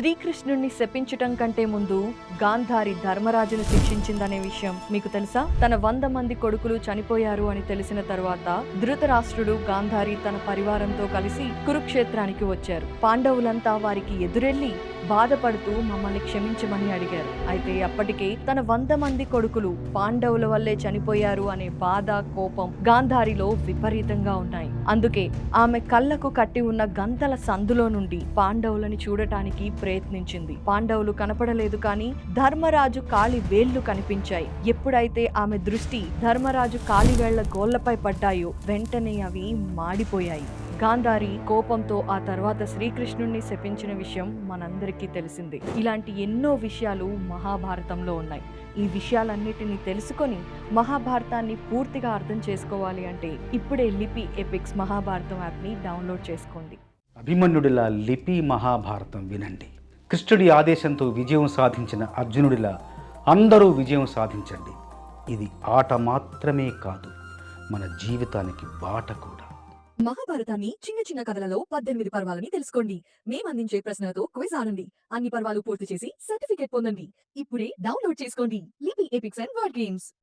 శ్రీకృష్ణుణ్ణి శపించటం కంటే ముందు గాంధారి ధర్మరాజును శిక్షించిందనే విషయం మీకు తెలుసా? తన వంద మంది కొడుకులు చనిపోయారు అని తెలిసిన తరువాత ధృతరాష్ట్రుడు గాంధారి తన పరివారంతో కలిసి కురుక్షేత్రానికి వచ్చారు. పాండవులంతా వారికి ఎదురెళ్ళి బాధపడుతూ మమ్మల్ని క్షమించమని అడిగారు. అయితే అప్పటికే తన వంద మంది కొడుకులు పాండవుల వల్లే చనిపోయారు అనే బాధ కోపం గాంధారిలో విపరీతంగా ఉన్నాయి. అందుకే ఆమె కళ్ళకు కట్టి ఉన్న గంతల సందులో నుండి పాండవులని చూడటానికి ప్రయత్నించింది. పాండవులు కనపడలేదు కానీ ధర్మరాజు కాలి వేళ్ళు కనిపించాయి. ఎప్పుడైతే ఆమె దృష్టి ధర్మరాజు కాలి వేళ్ళ గోళ్ళపై పడ్డాయో వెంటనే అవి మాడిపోయాయి. గాంధారి కోపంతో ఆ తర్వాత శ్రీకృష్ణుణ్ణి శపించిన విషయం మనందరికీ తెలిసిందే. ఇలాంటి ఎన్నో విషయాలు మహాభారతంలో ఉన్నాయి. ఈ విషయాలన్నిటినీ తెలుసుకొని మహాభారతాన్ని పూర్తిగా అర్థం చేసుకోవాలి అంటే ఇప్పుడే లిపి ఎపిక్స్ మహాభారతం యాప్ని డౌన్లోడ్ చేసుకోండి. అభిమన్యుడిలా లిపి మహాభారతం వినండి. కృష్ణుడి ఆదేశంతో విజయం సాధించిన అర్జునుడిలా అందరూ విజయం సాధించండి. ఇది ఆట మాత్రమే కాదు మన జీవితానికి బాట కూడా. మహాభారతాన్ని చిన్న చిన్న కథలలో పద్దెనిమిది పర్వాలని తెలుసుకోండి. మేము అందించే ప్రశ్నలతో క్విజ్ ఆడండి. అన్ని పర్వాలు పూర్తి చేసి సర్టిఫికేట్ పొందండి. ఇప్పుడే డౌన్లోడ్ చేసుకోండి. లిపి ఎపిక్స్ అండ్ వర్డ్ గేమ్స్.